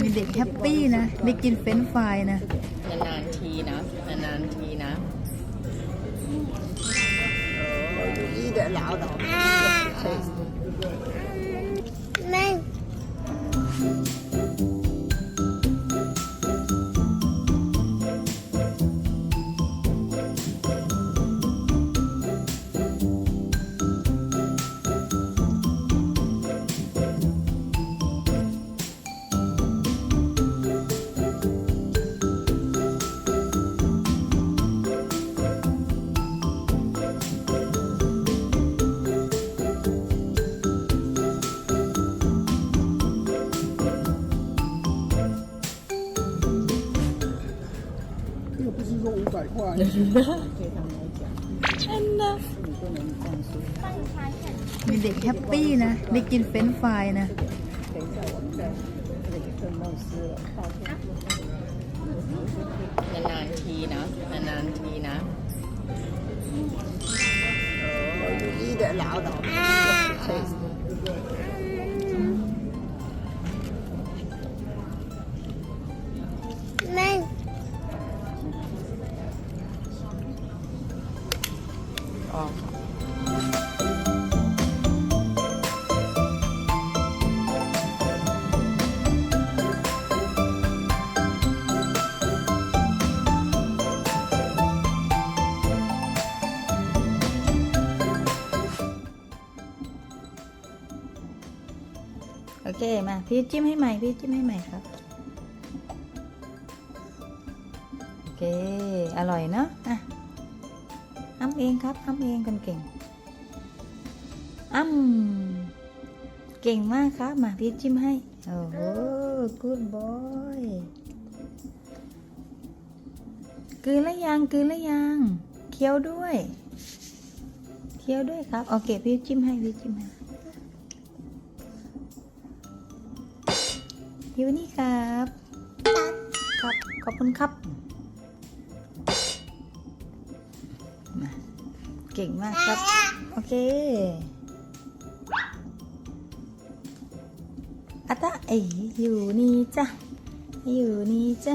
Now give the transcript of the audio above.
มีเด็กแฮปปี้นะ ได้กินเฟรนฟรายนะ นานๆทีนะ นานๆทีนะอีอ 不是说五百块，对他们来讲， อันนะ 你不能这样说。 มีเด็กแฮปปี้นะ ได้กินเฟรนช์ฟรายนะ 等一下，我们再这个更弄湿了，倒出来。นานๆทีนะ นานๆทีนะ一的老老。 โอเคมาพี่จิ้มให้ใหม่พี่จิ้มให้ใหม่ครับโอเคอร่อยเนาะอะอ้ำเองครับอ้ำเองคนเก่งอ้ำเก่งมากครับมาพี่จิ้มให้โอ้โห good boy กลืนแล้วยังกืนแล้วยังเคี้ยวด้วย เคี้ยวด้วยครับโอเคพี่จิ้มให้พี่จิ้มให้ อยู่นี่ครับครับ ขอบคุณครับมาเก่งมากครับ โอเคอาตาเอ๋อยู่นี่จ้ะ อยู่นี่จ้ะ